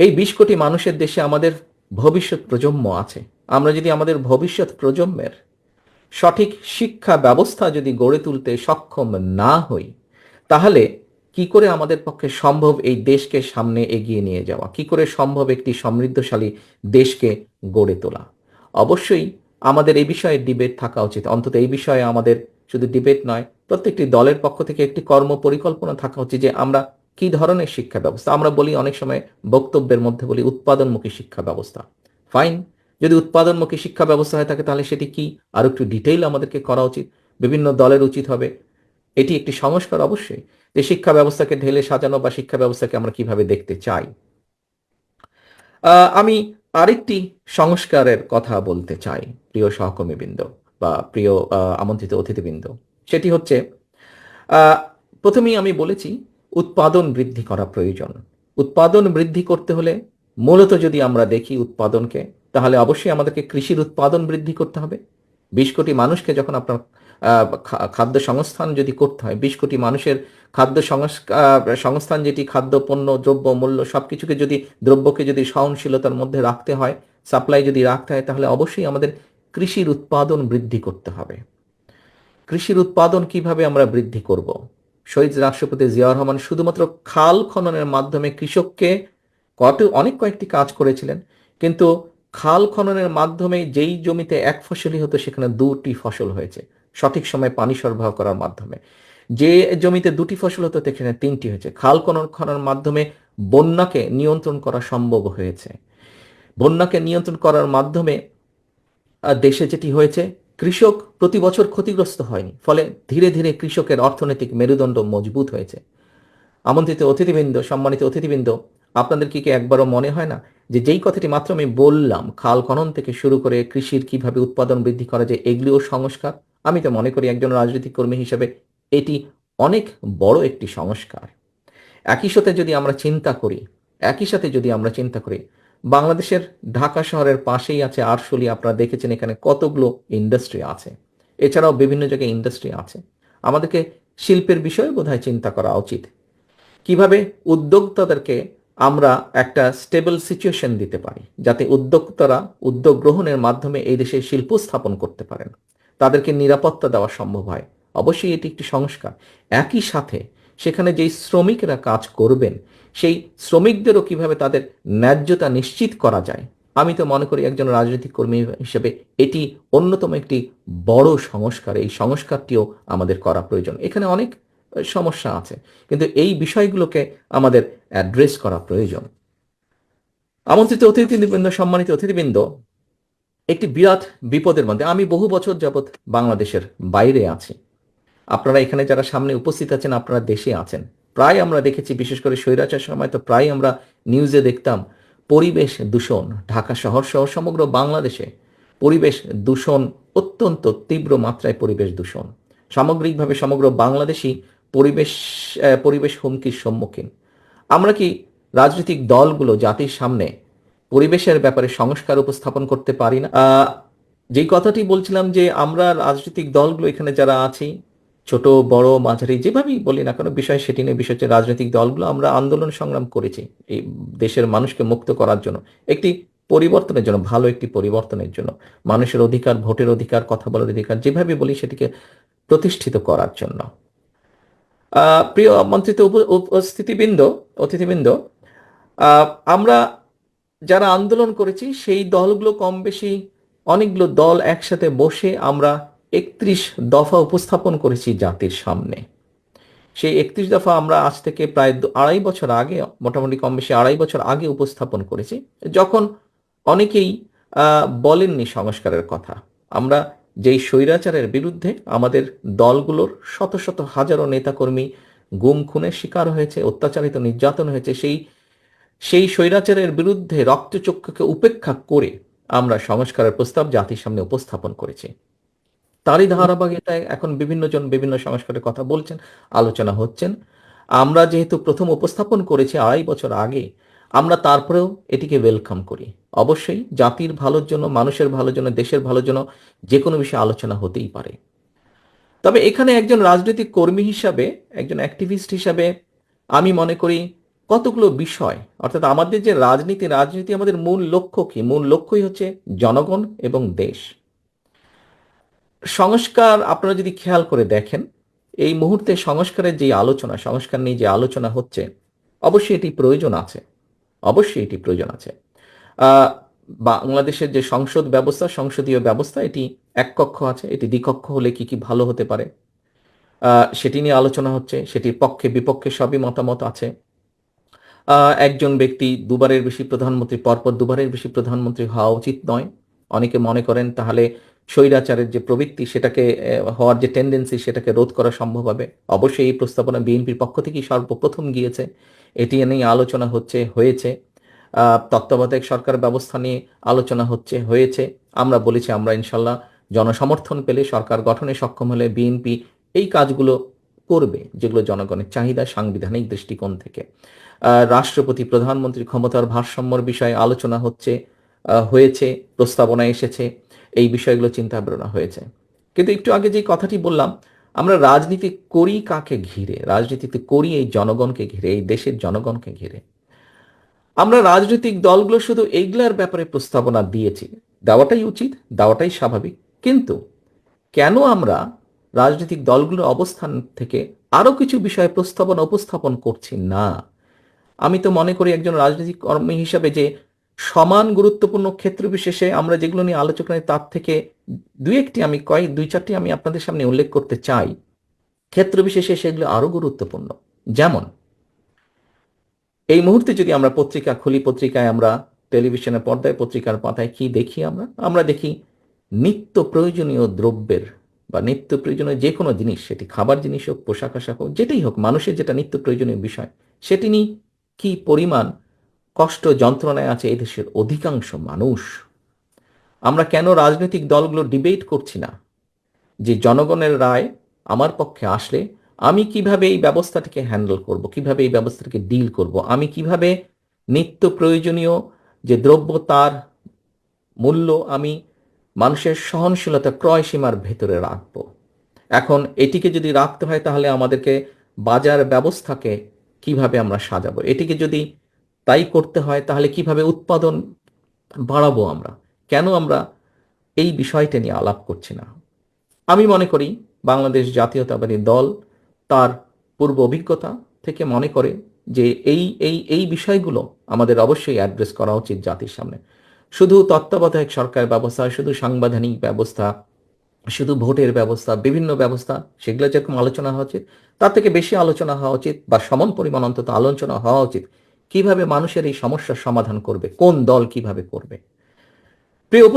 এই বিশ কোটি মানুষের দেশে আমাদের ভবিষ্যৎ প্রজন্ম আছে। আমরা যদি আমাদের ভবিষ্যৎ প্রজন্মের সঠিক শিক্ষা ব্যবস্থা যদি গড়ে তুলতে সক্ষম না হই, তাহলে কি করে আমাদের পক্ষে সম্ভব এই দেশকে সামনে এগিয়ে নিয়ে যাওয়া? কি করে সম্ভব একটি সমৃদ্ধশালী দেশকে গড়ে তোলা? অবশ্যই আমাদের এই বিষয়ে ডিবেট থাকা উচিত। অন্তত এই বিষয়ে আমাদের শুধু ডিবেট নয় প্রত্যেকটি দলের পক্ষ থেকে একটি কর্ম পরিকল্পনা থাকা উচিত যে আমরা কি ধরনের শিক্ষা ব্যবস্থা। আমরা বলি অনেক সময় বক্তব্যের মধ্যে বলি উৎপাদনমুখী শিক্ষা ব্যবস্থা। ফাইন যদি উৎপাদনমুখী শিক্ষা ব্যবস্থা হয়ে থাকে তাহলে সেটি কি? আর একটু ডিটেইল আমাদেরকে করা উচিত। বিভিন্ন দলের উচিত হবে। এটি একটি সংস্কার অবশ্যই যে শিক্ষা ব্যবস্থাকে ঢেলে সাজানো বা শিক্ষা ব্যবস্থাকে আমরা কীভাবে দেখতে চাই। আমি আরেকটি সংস্কারের কথা বলতে চাই, প্রিয় সহকর্মীবৃন্দ বা প্রিয় আমন্ত্রিত অতিথিবৃন্দ। সেটি হচ্ছে প্রথমেই আমি বলেছি উৎপাদন বৃদ্ধি করা প্রয়োজন। উৎপাদন বৃদ্ধি করতে হলে মূলত যদি আমরা দেখি উৎপাদনকে, তাহলে অবশ্যই আমাদেরকে কৃষির উৎপাদন বৃদ্ধি করতে হবে। বিশ কোটি মানুষকে যখন আপনার খাদ্য সংস্থান যদি করতে হয়, বিশ কোটি মানুষের খাদ্য সংস্থান যেটি খাদ্য, পণ্য, দ্রব্য, মূল্য সব কিছুকে যদি, দ্রব্যকে যদি সহনশীলতার মধ্যে রাখতে হয়, সাপ্লাই যদি রাখতে হয়, তাহলে অবশ্যই আমাদের কৃষির উৎপাদন বৃদ্ধি করতে হবে। কৃষির উৎপাদন কীভাবে আমরা বৃদ্ধি করব? শহীদ রাষ্ট্রপতি জিয়াউর রহমান শুধুমাত্র খাল খননের মাধ্যমে কৃষককে কত অনেক কয়েকটি কাজ করেছিলেন, কিন্তু খাল খননের মাধ্যমে যেই জমিতে এক ফসলই হতো সেখানে দুটি ফসল হয়েছে। সঠিক সময়ে পানি সরবরাহ করার মাধ্যমে। যে জমিতে দুটি ফসল হতো সেখানে তিনটি হয়েছে। খাল খনন খননের মাধ্যমে বন্যাকে নিয়ন্ত্রণ করা সম্ভব হয়েছে। বন্যাকে নিয়ন্ত্রণ করার মাধ্যমে দেশে যেটি হয়েছে কৃষক প্রতি বছর ক্ষতিগ্রস্ত হয়নি, ফলে ধীরে ধীরে কৃষকের অর্থনৈতিক মেরুদণ্ড মজবুত হয়েছে। আমন্ত্রিত অতিথিবৃন্দ, সম্মানিত অতিথিবৃন্দ, আপনাদের কি কি একবারও মনে হয় না যে যেই কথাটি মাত্র আমি বললাম, খাল খনন থেকে শুরু করে কৃষির কীভাবে উৎপাদন বৃদ্ধি করা যায় এগুলিও সংস্কার? আমি তো মনে করি একজন রাজনৈতিক কর্মী হিসেবে এটি অনেক বড় একটি সংস্কার। একই সাথে যদি আমরা চিন্তা করি, একই সাথে যদি আমরা চিন্তা করি বাংলাদেশের ঢাকা শহরের পাশেই আছে আরশোলি। আপনারা দেখেছেন এখানে কতগুলো ইন্ডাস্ট্রি আছে। এছাড়াও বিভিন্ন জায়গায় ইন্ডাস্ট্রি আছে। আমাদেরকে শিল্পের বিষয়ে বোধহয় চিন্তা করা উচিত। কীভাবে উদ্যোক্তাদেরকে আমরা একটা স্টেবল সিচুয়েশন দিতে পারি, যাতে উদ্যোক্তারা উদ্যোগ গ্রহণের মাধ্যমে এই দেশে শিল্প স্থাপন করতে পারেন। তাদেরকে নিরাপত্তা দেওয়া সম্ভব হয়। অবশ্যই এটি একটি সংস্কার। একই সাথে সেখানে যেই শ্রমিকরা কাজ করবেন, সেই শ্রমিকদেরও কীভাবে তাদের ন্যায্যতা নিশ্চিত করা যায়? আমি তো মনে করি একজন রাজনৈতিক কর্মী হিসেবে এটি অন্যতম একটি বড় সংস্কার। এই সংস্কারটিও আমাদের করা প্রয়োজন। এখানে অনেক সমস্যা আছে, কিন্তু এই বিষয়গুলোকে আমাদের অ্যাড্রেস করা প্রয়োজন। আমন্ত্রিত অতিথিবৃন্দ, সম্মানিত অতিথিবৃন্দ, একটি বিরাট বিপদের মধ্যে আমি বহু বছর যাবৎ বাংলাদেশের বাইরে আছি। আপনারা এখানে যারা সামনে উপস্থিত আছেন, আপনারা দেশে আছেন। প্রায় আমরা দেখেছি, বিশেষ করে স্বৈরাচার সময় তো প্রায় আমরা নিউজে দেখতাম, পরিবেশ দূষণ ঢাকা শহর সহ সমগ্র বাংলাদেশে পরিবেশ দূষণ, অত্যন্ত তীব্র মাত্রায় পরিবেশ দূষণ। সামগ্রিকভাবে সমগ্র বাংলাদেশই পরিবেশ পরিবেশ হুমকির সম্মুখীন। আমরা কি রাজনৈতিক দলগুলো, জাতির সামনে পরিবেশের ব্যাপারে সংস্কার উপস্থাপন করতে পারি না? যেই কথাটি বলছিলাম যে আমরা রাজনৈতিক দলগুলো এখানে যারা আছি ছোট, বড়, মাঝারি, যেভাবেই বলি না কেন, বিষয় সেটি নিয়ে। বিষয় হচ্ছে রাজনৈতিক দলগুলো আমরা আন্দোলন সংগ্রাম করেছি এই দেশের মানুষকে মুক্ত করার জন্য। একটি পরিবর্তনের জন্য, ভালো একটি পরিবর্তনের জন্য, মানুষের অধিকার, ভোটের অধিকার, কথা বলার অধিকার, যেভাবে বলি সেটিকে প্রতিষ্ঠিত করার জন্য। প্রিয় আমন্ত্রিত উপ- উপস্থিতিবৃন্দ অতিথিবৃন্দ আমরা যারা আন্দোলন করেছি, সেই দলগুলো কম বেশি অনেকগুলো দল একসাথে বসে আমরা একত্রিশ দফা উপস্থাপন করেছি জাতির সামনে। সেই একত্রিশ দফা আমরা আজ থেকে প্রায় আড়াই বছর আগে, মোটামুটি কম বেশি আড়াই বছর আগে উপস্থাপন করেছি, যখন অনেকেই বলেননি সংস্কারের কথা। আমরা যেই স্বৈরাচারের বিরুদ্ধে আমাদের দলগুলোর শত শত হাজারো নেতাকর্মী গুম খুনের শিকার হয়েছে, অত্যাচারিত নির্যাতন হয়েছে, সেই সেই স্বৈরাচারের বিরুদ্ধে রক্তচক্ষুকে উপেক্ষা করে আমরা সংস্কারের প্রস্তাব জাতির সামনে উপস্থাপন করেছি। তারই ধারাবাহিকতায় এখন বিভিন্ন জন বিভিন্ন সংস্কারের কথা বলছেন, আলোচনা হচ্ছেন। আমরা যেহেতু প্রথম উপস্থাপন করেছি আড়াই বছর আগে, আমরা তারপরেও এটিকে ওয়েলকাম করি। অবশ্যই জাতির ভালোর জন্য, মানুষের ভালোর জন্য, দেশের ভালোর জন্য যে কোনো বিষয়ে আলোচনা হতেই পারে। তবে এখানে একজন রাজনৈতিক কর্মী হিসাবে, একজন অ্যাক্টিভিস্ট হিসাবে আমি মনে করি কতগুলো বিষয়, অর্থাৎ আমাদের যে রাজনীতি রাজনীতি আমাদের মূল লক্ষ্য কি? মূল লক্ষ্যই হচ্ছে জনগণ এবং দেশ। সংস্কার আপনারা যদি খেয়াল করে দেখেন, এই মুহূর্তে সংস্কারের যে আলোচনা, সংস্কার নিয়ে যে আলোচনা হচ্ছে, অবশ্যই এটি প্রয়োজন আছে। অবশ্যই এটি প্রয়োজন আছে। বাংলাদেশের যে সংসদ ব্যবস্থা, সংসদীয় ব্যবস্থা, এটি এক কক্ষ আছে, এটি দ্বিকক্ষ হলে কি কি ভালো হতে পারে? সেটি নিয়ে আলোচনা হচ্ছে, সেটির পক্ষে বিপক্ষে সবই মতামত আছে। একজন ব্যক্তি দুবারের বেশি প্রধানমন্ত্রী, পরপর দুবারের বেশি প্রধানমন্ত্রী হওয়া উচিত নয়। অনেকে মনে করেন তাহলে স্বৈরাচারের যে প্রবৃত্তি, সেটাকে হওয়ার যে টেন্ডেন্সি সেটাকে রোধ করা সম্ভব হবে? অবশ্যই এই প্রস্তাবনা বিএনপির পক্ষ থেকেই সর্বপ্রথম গিয়েছে। এটি নিয়ে আলোচনা হচ্ছে, হয়েছে। তত্ত্বাবধায়ক সরকার ব্যবস্থা নিয়ে আলোচনা হচ্ছে, হয়েছে। আমরা বলেছি, আমরা ইনশাল্লাহ জনসমর্থন পেলে সরকার গঠনে সক্ষম হলে বিএনপি এই কাজগুলো করবে, যেগুলো জনগণের চাহিদা, সাংবিধানিক দৃষ্টিকোণ থেকে। রাষ্ট্রপতি, প্রধানমন্ত্রী ক্ষমতার ভারসাম্যর বিষয়ে আলোচনা হচ্ছে হয়েছে, প্রস্তাবনা এসেছে। এই বিষয়গুলো চিন্তা ভাবনা হয়েছে। কিন্তু একটু আগে যে কথাটি বললাম, আমরা রাজনীতি করি কাকে ঘিরে? রাজনীতিতে করি এই জনগণকে ঘিরে, এই দেশের জনগণকে ঘিরে। আমরা রাজনৈতিক দলগুলো শুধু এইগুলার ব্যাপারে প্রস্তাবনা দিয়েছি। দেওয়াটাই উচিত, দেওয়াটাই স্বাভাবিক। কিন্তু কেন আমরা রাজনৈতিক দলগুলোর অবস্থান থেকে আরও কিছু বিষয়ে প্রস্তাবনা উপস্থাপন করছি না? আমি তো মনে করি একজন রাজনৈতিক কর্মী হিসাবে যে সমান গুরুত্বপূর্ণ ক্ষেত্র বিশেষে আমরা যেগুলো নিয়ে আলোচনা তার থেকে দুই একটি আমি কয়েক, দুই চারটি আমি আপনাদের সামনে উল্লেখ করতে চাই। ক্ষেত্র বিশেষে সেগুলো আরও গুরুত্বপূর্ণ। যেমন, এই মুহূর্তে যদি আমরা পত্রিকা খুলি, পত্রিকায় আমরা টেলিভিশনের পর্দায় পত্রিকার পাতায় কি দেখি আমরা? আমরা দেখি নিত্য প্রয়োজনীয় দ্রব্যের বা নিত্য প্রয়োজনীয় যে কোনো জিনিস, সেটি খাবার জিনিস হোক, পোশাক আশাক হোক, যেটাই হোক, মানুষের যেটা নিত্য প্রয়োজনীয় বিষয়, সেটি নিয়ে কি পরিমাণ কষ্ট যন্ত্রণায় আছে এই দেশের অধিকাংশ মানুষ। আমরা কেন রাজনৈতিক দলগুলো ডিবেট করছি না? যে জনগণের রায় আমার পক্ষে আসলে আমি কীভাবে এই ব্যবস্থাটিকে হ্যান্ডেল করব, কীভাবে এই ব্যবস্থাটাকে ডিল করব, আমি কীভাবে নিত্য প্রয়োজনীয় যে দ্রব্য তার মূল্য আমি মানুষের সহনশীলতা ক্রয় সীমার ভেতরে রাখব। এখন এটিকে যদি রাখতে হয় তাহলে আমাদেরকে বাজার ব্যবস্থাকে কীভাবে আমরা সাজাবো? এটিকে যদি তাই করতে হয়, তাহলে কীভাবে উৎপাদন বাড়াবো আমরা? কেন আমরা এই বিষয়টা নিয়ে আলাপ করছি না? আমি মনে করি বাংলাদেশ জাতীয়তাবাদী দল তার পূর্ব অভিজ্ঞতা থেকে মনে করে যে এই এই এই বিষয়গুলো আমাদের অবশ্যই অ্যাড্রেস করা উচিত জাতির সামনে। শুধু তত্ত্বাবধায়ক সরকার ব্যবস্থা, শুধু সাংবিধানিক ব্যবস্থা, শুধু ভোটের ব্যবস্থা, বিভিন্ন ব্যবস্থা, সেগুলো যেরকম আলোচনা হওয়া উচিত তার থেকে বেশি আলোচনা হওয়া উচিত বা সমান পরিমাণ অন্তত আলোচনা হওয়া উচিত। কীভাবে মানুষের এই সমস্যার সমাধান করবে? কোন দল কীভাবে করবে? প্রিয়